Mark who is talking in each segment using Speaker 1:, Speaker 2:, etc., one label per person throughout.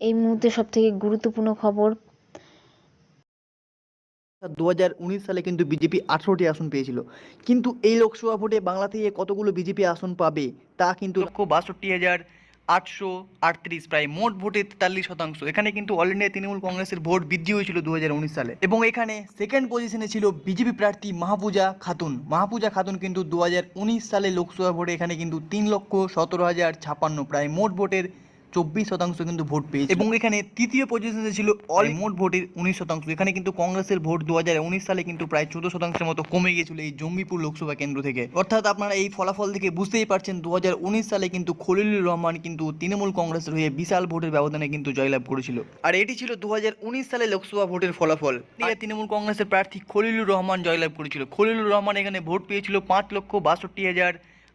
Speaker 1: এই মুহূর্তে সবথেকে গুরুত্বপূর্ণ খবর।
Speaker 2: দু হাজার উনিশ সালে কিন্তু বিজেপি আঠারোটি আসন পেয়েছিল। কিন্তু এই লোকসভা ভোটে বাংলা থেকে কতগুলো বিজেপি আসন পাবে, তা কিন্তু লক্ষ বাষট্টি হাজার আটশো আটত্রিশ প্রায় মোট ভোটে তেতাল্লিশ শতাংশ। এখানে কিন্তু অল ইন্ডিয়া তৃণমূল কংগ্রেসের ভোট বৃদ্ধি হয়েছিল দু হাজার উনিশ সালে। এবং এখানে সেকেন্ড পজিশনে ছিল বিজেপি প্রার্থী মাহপুজা খাতুন। মাহপুজা খাতুন কিন্তু দু হাজার উনিশ সালে লোকসভা ভোটে এখানে কিন্তু তিন লক্ষ সতেরো হাজার ছাপান্ন প্রায় মোট ভোটের চব্বিশ শতাংশ কিন্তু ভোট পেয়েছে। এবং এখানে তৃতীয় পজিশনে ছিল অল মোট ভোটের উনিশ শতাংশ। এখানে কিন্তু কংগ্রেসের ভোট দু সালে কিন্তু প্রায় চোদ্দ শতাংশের মতো কমে গিয়েছিল এই জঙ্গিপুর লোকসভা কেন্দ্র থেকে। অর্থাৎ আপনারা এই ফলাফল থেকে বুঝতেই পারছেন দু উনিশ সালে কিন্তু খলিলুর রহমান কিন্তু তৃণমূল কংগ্রেসের হয়ে বিশাল ভোটের ব্যবধানে কিন্তু জয়লাভ করেছিল। আর এটি ছিল দু উনিশ সালে লোকসভা ভোটের ফলাফল। তৃণমূল কংগ্রেসের প্রার্থী খলিলুর রহমান জয়লাভ করেছিল। খলিলুর রহমান এখানে ভোট পেয়েছিল পাঁচ লক্ষ বাষট্টি হাজার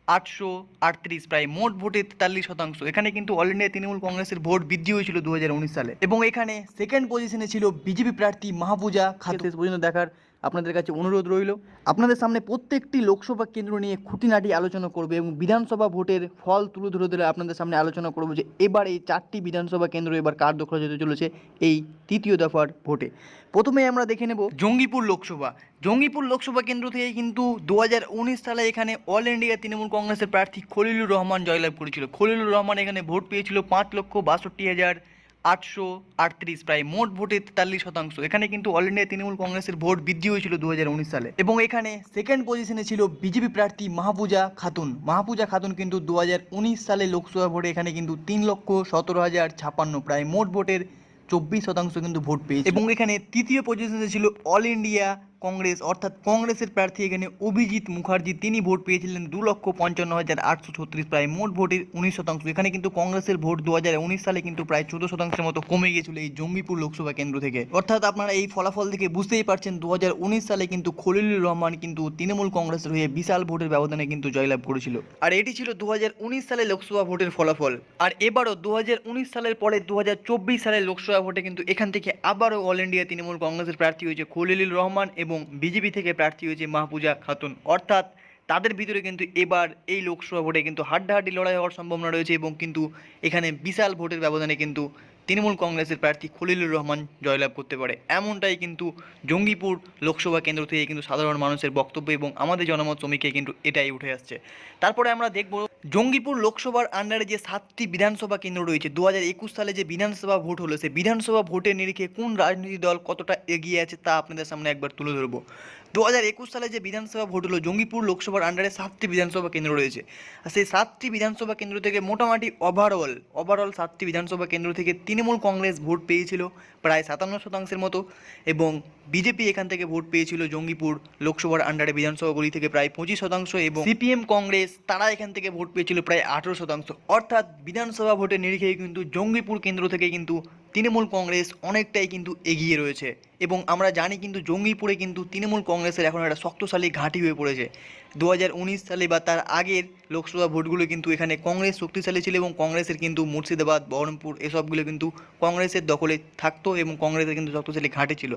Speaker 2: আটশো আটত্রিশ, প্রায় মোট ভোটে তেতাল্লিশ শতাংশ। এখানে কিন্তু অল ইন্ডিয়া তৃণমূল কংগ্রেসের ভোট বৃদ্ধি হয়েছিল দু সালে। এবং এখানে সেকেন্ড পজিশনে ছিল বিজেপি প্রার্থী মাহবুজা খাতুন। পর্যন্ত দেখার আপনাদের কাছে অনুরোধ রইল। আপনাদের সামনে প্রত্যেকটি লোকসভা কেন্দ্র নিয়ে খুঁটিনাটি আলোচনা করবে এবং বিধানসভা ভোটের ফল তুলে ধরে দিলে আপনাদের সামনে আলোচনা করব যে এবার এই চারটি বিধানসভা কেন্দ্র এবার কার দখলে যেতে চলেছে এই তৃতীয় দফার ভোটে। প্রথমে আমরা দেখে নেব জঙ্গিপুর লোকসভা। জঙ্গিপুর লোকসভা কেন্দ্র থেকে কিন্তু দু হাজার উনিশ সালে এখানে অল ইন্ডিয়া তৃণমূল কংগ্রেসের প্রার্থী খলিলুর রহমান জয়লাভ করেছিল। খলিলুর রহমান এখানে ভোট পেয়েছিল পাঁচ লক্ষ বাষট্টি হাজার আটশো আটত্রিশ, প্রায় মোট ভোটে তেতাল্লিশ শতাংশ। এখানে কিন্তু অল ইন্ডিয়া তৃণমূল কংগ্রেসের ভোট বৃদ্ধি হয়েছিল দু হাজার উনিশ সালে। এবং এখানে সেকেন্ড পজিশনে ছিল বিজেপি প্রার্থী মাহপুজা খাতুন। মাহপুজা খাতুন কিন্তু দু হাজার উনিশ সালে লোকসভা ভোটে এখানে কিন্তু তিন লক্ষ সতেরো হাজার ছাপান্ন, প্রায় মোট ভোটের চব্বিশ শতাংশ কিন্তু ভোট পেয়েছে। এবং এখানে তৃতীয় পজিশনে ছিল অল ইন্ডিয়া কংগ্রেস, অর্থাৎ কংগ্রেসের প্রার্থী এখানে অভিজিৎ মুখার্জি। তিনি ভোট পেয়েছিলেন দু লক্ষ পঞ্চান্ন হাজার আটশো ছত্রিশ প্রায়। মোট ভোটের উনিশ শতাংশ। এখানে কিন্তু কংগ্রেসের ভোট দু হাজার উনিশ সালে কিন্তু প্রায় চোদ্দ শতাংশের মতো কমে গিয়েছিল এই জঙ্গিপুর লোকসভা কেন্দ্র থেকে। অর্থাৎ আপনারা এই ফলাফল থেকে বুঝতেই পারছেন, দু হাজার উনিশ সালে কিন্তু খলিলুর রহমান কিন্তু তৃণমূল কংগ্রেসের হয়ে বিশাল ভোটের ব্যবধানে কিন্তু জয়লাভ করেছিল। আর এটি ছিল দু হাজার উনিশ সালে লোকসভা ভোটের ফলাফল। আর এবারও দু হাজার উনিশ সালের পরে দু হাজার চব্বিশ সালের লোকসভা ভোটে কিন্তু এখান থেকে আবারও অল ইন্ডিয়া তৃণমূল কংগ্রেসের প্রার্থী হয়েছে খলিলুর রহমান এবং বিজেপি থেকে প্রার্থী হয়েছে মাহপুজা খাতুন। অর্থাৎ তাদের ভিতরে কিন্তু এবার এই লোকসভা ভোটে কিন্তু হাড্ডাহাড্ডি লড়াই হওয়ার সম্ভাবনা রয়েছে এবং কিন্তু এখানে বিশাল ভোটের ব্যবধানে কিন্তু তৃণমূল কংগ্রেসের প্রার্থী খলিলুর রহমান জয়লাভ করতে পারে। এমনটাই কিন্তু জঙ্গিপুর লোকসভা কেন্দ্র থেকে কিন্তু সাধারণ মানুষের বক্তব্য এবং আমাদের জনমত শ্রমিকে কিন্তু এটাই উঠে আসছে। তারপরে আমরা দেখব জঙ্গিপুর লোকসভার আন্ডারে যে সাতটি বিধানসভা কেন্দ্র রয়েছে দু হাজার একুশ সালে যে বিধানসভা ভোট হলো, সেই বিধানসভা ভোটের নিরিখে কোন রাজনৈতিক দল কতটা এগিয়ে আছে তা আপনাদের সামনে একবার তুলে ধরবো। দু হাজার একুশ সালে যে বিধানসভা ভোট হলো, জঙ্গিপুর লোকসভার আন্ডারে সাতটি বিধানসভা কেন্দ্র রয়েছে। আর সেই সাতটি বিধানসভা কেন্দ্র থেকে মোটামুটি ওভারঅল ওভারঅল সাতটি বিধানসভা কেন্দ্র থেকে তৃণমূল কংগ্রেস ভোট পেয়েছিল প্রায় সাতান্ন শতাংশের মতো এবং বিজেপি এখান থেকে ভোট পেয়েছিল জঙ্গিপুর লোকসভার আন্ডারে বিধানসভাগুলি থেকে প্রায় পঁচিশ শতাংশ এবং সিপিএম কংগ্রেস তারা এখান থেকে ভোট পেয়েছিল প্রায় আঠেরো শতাংশ। অর্থাৎ বিধানসভা ভোটের নিরিখে কিন্তু জঙ্গিপুর কেন্দ্র থেকে কিন্তু তৃণমূল কংগ্রেস অনেকটাই কিন্তু এগিয়ে রয়েছে এবং আমরা জানি কিন্তু জঙ্গিপুরে কিন্তু তৃণমূল কংগ্রেসের এখন একটা শক্তশালী ঘাঁটি হয়ে পড়েছে। দু হাজার উনিশ সালে বা তার আগের লোকসভা ভোটগুলো কিন্তু এখানে কংগ্রেস শক্তিশালী ছিল এবং কংগ্রেসের কিন্তু মুর্শিদাবাদ, বহরমপুর এসবগুলো কিন্তু কংগ্রেসের দখলে থাকতো এবং কংগ্রেসের কিন্তু শক্তিশালী ঘাঁটি ছিল।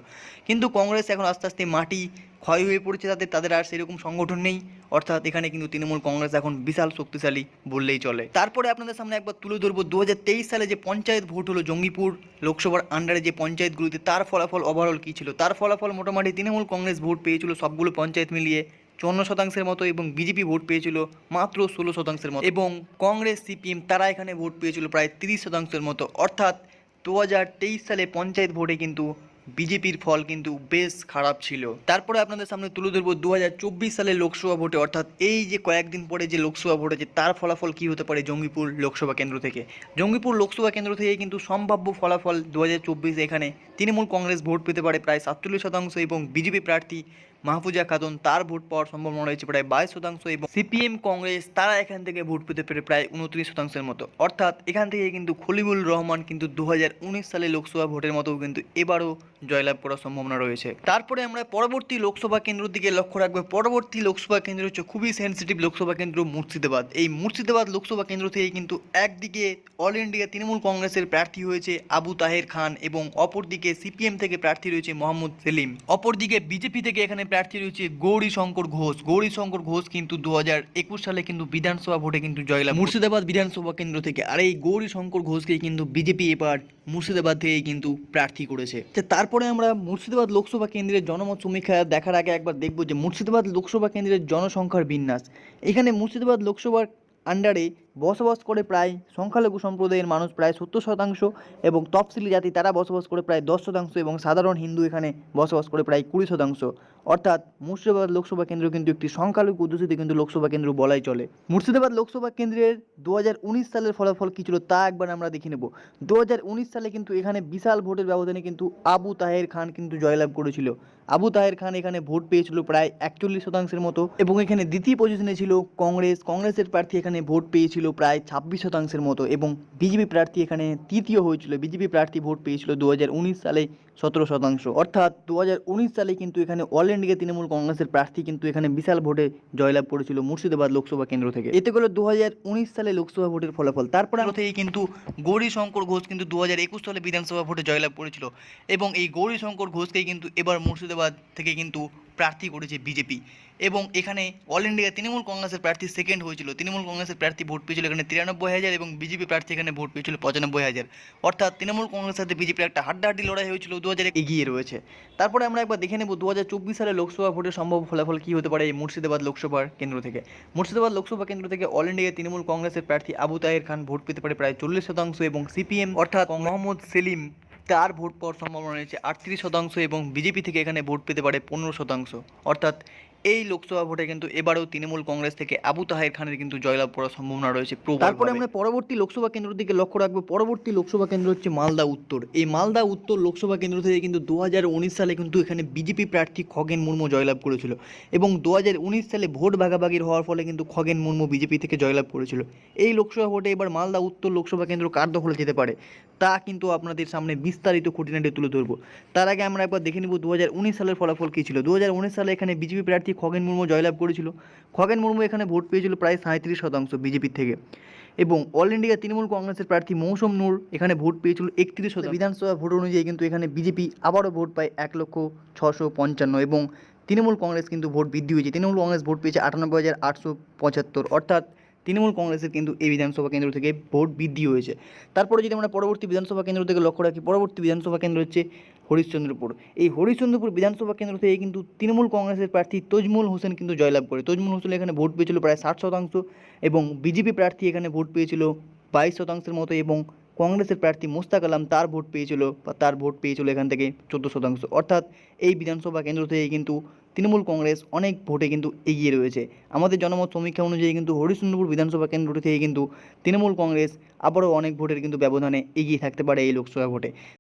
Speaker 2: কিন্তু কংগ্রেস এখন আস্তে আস্তে মাটি ক্ষয় হয়ে পড়েছে তাদের তাদের আর সেরকম সংগঠন নেই। অর্থাৎ এখানে কিন্তু তৃণমূল কংগ্রেস এখন বিশাল শক্তিশালী বললেই চলে। তারপরে আপনাদের সামনে একবার তুলে ধরবো দু হাজার তেইশ সালে যে পঞ্চায়েত ভোট হলো জঙ্গিপুর লোকসভার আন্ডারে যে পঞ্চায়েতগুলিতে, তার ফলাফল ওভারঅল কী ছিল? তার ফলাফল মোটামুটি তৃণমূল কংগ্রেস ভোট পেয়েছিল সবগুলো পঞ্চায়েত মিলিয়ে চুয়ান্ন শতাংশের মতো এবং বিজেপি ভোট পেয়েছিল মাত্র ষোলো শতাংশের মতো। এবং কংগ্রেস, সিপিএম তারা এখানে ভোট পেয়েছিল প্রায় তিরিশ শতাংশের মতো। অর্থাৎ দু হাজার তেইশ সালে পঞ্চায়েত ভোটে কিন্তু বিজেপির ফল কিন্তু বেশ খারাপ ছিল। তারপরে আপনাদের সামনে তুলে ধরবো দু হাজার চব্বিশ সালে লোকসভা ভোটে। অর্থাৎ এই যে কয়েকদিন পরে যে লোকসভা ভোট আছে তার ফলাফল কি হতে পারে জঙ্গিপুর লোকসভা কেন্দ্র থেকে? জঙ্গিপুর লোকসভা কেন্দ্র থেকে কিন্তু সম্ভাব্য ফলাফল দু হাজার চব্বিশ এখানে তৃণমূল কংগ্রেস ভোট পেতে পারে প্রায় সাতচল্লিশ শতাংশ এবং বিজেপি প্রার্থী মাহফুজা খাতুন তার ভোট পাওয়ার সম্ভাবনা রয়েছে প্রায় বাইশ শতাংশ এবং সিপিএম কংগ্রেস তারা এখান থেকে ভোট পেতে পেরে প্রায় উনত্রিশ শতাংশের মতো। অর্থাৎ এখান থেকে কিন্তু খলিমুল রহমান কিন্তু দু হাজার উনিশ সালে লোকসভা ভোটের মতো কিন্তু এবারও জয়লাভ করার সম্ভাবনা রয়েছে। তারপরে আমরা পরবর্তী লোকসভা কেন্দ্রের দিকে লক্ষ্য রাখব। পরবর্তী লোকসভা কেন্দ্র হচ্ছে খুবই সেন্সিটিভ লোকসভা কেন্দ্র মুর্শিদাবাদ। এই মুর্শিদাবাদ লোকসভা কেন্দ্র থেকে কিন্তু একদিকে অল ইন্ডিয়া তৃণমূল কংগ্রেসের প্রার্থী হয়েছে আবু তাহের খান এবং অপরদিকে সিপিএম থেকে প্রার্থী রয়েছে মোহাম্মদ সেলিম। অপরদিকে বিজেপি থেকে এখানে প্রার্থী রয়েছে গৌরী শঙ্কর ঘোষ। গৌরী শঙ্কর ঘোষ কিন্তু দু হাজার একুশ সালে কিন্তু বিধানসভা ভোটে কিন্তু জয়লাভ মুর্শিদাবাদ বিধানসভা কেন্দ্র থেকে। আর এই গৌরী শঙ্কর ঘোষকে কিন্তু বিজেপি এবার মুর্শিদাবাদ থেকে কিন্তু প্রার্থী করেছে। তারপরে আমরা মুর্শিদাবাদ লোকসভা কেন্দ্রের জনমত সমীক্ষা দেখার আগে একবার দেখব যে মুর্শিদাবাদ লোকসভা কেন্দ্রের জনসংখ্যার বিন্যাস। এখানে মুর্শিদাবাদ লোকসভার আন্ডারে বসবাস করে প্রায় সংখ্যালঘু সম্প্রদায়ের মানুষ প্রায় সত্তর শতাংশ এবং তফসিলি জাতি, তারা বসবাস করে প্রায় দশ শতাংশ এবং সাধারণ হিন্দু এখানে বসবাস করে প্রায় কুড়ি শতাংশ। অর্থাৎ মুর্শিদাবাদ লোকসভা কেন্দ্র কিন্তু একটি সংখ্যালঘু অধ্যুষিত কিন্তু লোকসভা কেন্দ্র বলাই চলে। মুর্শিদাবাদ লোকসভা কেন্দ্রের দু হাজার উনিশ সালের ফলাফল কী ছিল তা একবার আমরা দেখে নেব। দু হাজার উনিশ সালে কিন্তু এখানে বিশাল ভোটের ব্যবধানে কিন্তু আবু তাহের খান কিন্তু জয়লাভ করেছিল। আবু তাহের খান এখানে ভোট পেয়েছিল প্রায় একচল্লিশ শতাংশের মতো এবং এখানে দ্বিতীয় পজিশনে ছিল কংগ্রেস। কংগ্রেসের প্রার্থী এখানে ভোট পেয়েছিল প্রায় ছাব্বিশ শতাংশের মতো এবং বিজেপি প্রার্থী এখানে তৃতীয় হয়েছিল। বিজেপি প্রার্থী ভোট পেয়েছিল দু হাজার উনিশ সালে সতেরো শতাংশ। অর্থাৎ দু হাজার উনিশ সালে কিন্তু এখানে অল ইন্ডিয়া তৃণমূল কংগ্রেসের প্রার্থী কিন্তু এখানে বিশাল ভোটে জয়লাভ করেছিল মুর্শিদাবাদ লোকসভা কেন্দ্র থেকে। এতে গেল দু হাজার উনিশ সালে লোকসভা ভোটের ফলাফল। তারপরে থেকেই কিন্তু গৌরী শঙ্কর ঘোষ কিন্তু দু হাজার একুশ সালে বিধানসভা ভোটে জয়লাভ করেছিল এবং এই গৌরী শঙ্কর ঘোষকেই কিন্তু এবার মুর্শিদাবাদ থেকে কিন্তু প্রার্থী করেছে বিজেপি। এবং এখানে অল ইন্ডিয়া তৃণমূল কংগ্রেসের প্রার্থী সেকেন্ড হয়েছিল। তৃণমূল কংগ্রেসের প্রার্থী ভোট পেয়েছিল এখানে তিরানব্বই হাজার এবং বিজেপি প্রার্থী এখানে ভোট পেয়েছিল পঁচানব্বই হাজার। অর্থাৎ তৃণমূল কংগ্রেসের সাথে বিজেপির একটা হাড্ডাহাড্ডি লড়াই হয়েছিল দু হাজার এগিয়ে রয়েছে। তারপরে আমরা একবার দেখে নেব দু হাজার চব্বিশ সালে লোকসভা ভোটের সম্ভব ফলাফল কী হতে পারে এই মুর্শিদাবাদ লোকসভার কেন্দ্র থেকে। মুর্শিদাবাদ লোকসভা কেন্দ্র থেকে অল ইন্ডিয়া তৃণমূল কংগ্রেসের প্রার্থী আবু তাহের খান ভোট পেতে পারে প্রায় চল্লিশ শতাংশ এবং সিপিএম অর্থাৎ মোহাম্মদ সেলিম তার ভোট পাওয়ার সম্ভাবনা রয়েছে আটত্রিশ শতাংশ এবং বিজেপি থেকে এখানে ভোট পেতে পারে পনেরো শতাংশ। অর্থাৎ এই লোকসভা ভোটে কিন্তু এবারেও তৃণমূল কংগ্রেস থেকে আবু তাহের খানের কিন্তু জয়লাভ করার সম্ভাবনা রয়েছে তারপরে আমরা পরবর্তী লোকসভা কেন্দ্র দিকে লক্ষ্য রাখব। পরবর্তী লোকসভা কেন্দ্র হচ্ছে মালদা উত্তর। এই মালদা উত্তর লোকসভা কেন্দ্র থেকে কিন্তু দু হাজার উনিশ সালে কিন্তু এখানে বিজেপি প্রার্থী খগেন মুর্মু জয়লাভ করেছিল এবং দু হাজার উনিশ সালে ভোট ভাগাভাগির হওয়ার ফলে কিন্তু খগেন মুর্মু বিজেপি থেকে জয়লাভ করেছিল। এই লোকসভা ভোটে এবার মালদা উত্তর লোকসভা কেন্দ্র কার দখলে যেতে পারে? তা কিন্তু আপনাদের সামনে বিস্তারিত খুঁটিনাটি তুলে ধরবো। তার আগে আমরা একবার দেখে নিব দু হাজার উনিশ সালের ফলাফল কী ছিল। দু হাজার উনিশ সালে এখানে বিজেপি প্রার্থী খগেন মুর্মু জয়লাভ করেছিল। খগেন মুর্মু এখানে ভোট পেয়েছিল প্রায় সাঁত্রিশ শতাংশ বিজেপির থেকে। এবং অল ইন্ডিয়া তৃণমূল কংগ্রেসের প্রার্থী মৌসুম নূর এখানে ভোট পেয়েছিল একত্রিশ শতাংশ। বিধানসভা ভোট অনুযায়ী কিন্তু এখানে বিজেপি আবারও ভোট পায় এক লক্ষ ছশো পঞ্চান্ন এবং তৃণমূল কংগ্রেস কিন্তু ভোট বৃদ্ধি হয়েছে। তৃণমূল কংগ্রেস ভোট পেয়েছে আটানব্বই হাজার আটশো পঁচাত্তর। অর্থাৎ তৃণমূল কংগ্রেসের কিন্তু এই বিধানসভা কেন্দ্র থেকে ভোট বৃদ্ধি হয়েছে। তারপরে যদি আমরা পরবর্তী বিধানসভা কেন্দ্র থেকে লক্ষ্য রাখি, পরবর্তী বিধানসভা কেন্দ্র হচ্ছে হরিশ্চন্দ্রপুর। এই হরিশ্চন্দ্রপুর বিধানসভা কেন্দ্র থেকে কিন্তু তৃণমূল কংগ্রেসের প্রার্থী তজমুল হোসেন কিন্তু জয়লাভ করে। তজমুল হোসেন এখানে ভোট পেয়েছিল প্রায় ষাট শতাংশ এবং বিজেপি প্রার্থী এখানে ভোট পেয়েছিল বাইশ শতাংশের মতো এবং কংগ্রেসের প্রার্থী মোস্তাক আলম তার ভোট পেয়েছিল বা তার ভোট পেয়েছিল এখান থেকে চোদ্দ শতাংশ। অর্থাৎ এই বিধানসভা কেন্দ্র থেকে কিন্তু তৃণমূল কংগ্রেস অনেক ভোটে কিন্তু এগিয়ে রয়েছে। আমাদের জনমত সমীক্ষা অনুযায়ী কিন্তু হরিশ্চন্দ্রপুর বিধানসভা কেন্দ্রটি থেকে কিন্তু তৃণমূল কংগ্রেস আবারও অনেক ভোটের কিন্তু ব্যবধানে এগিয়ে থাকতে পারে এই লোকসভা ভোটে।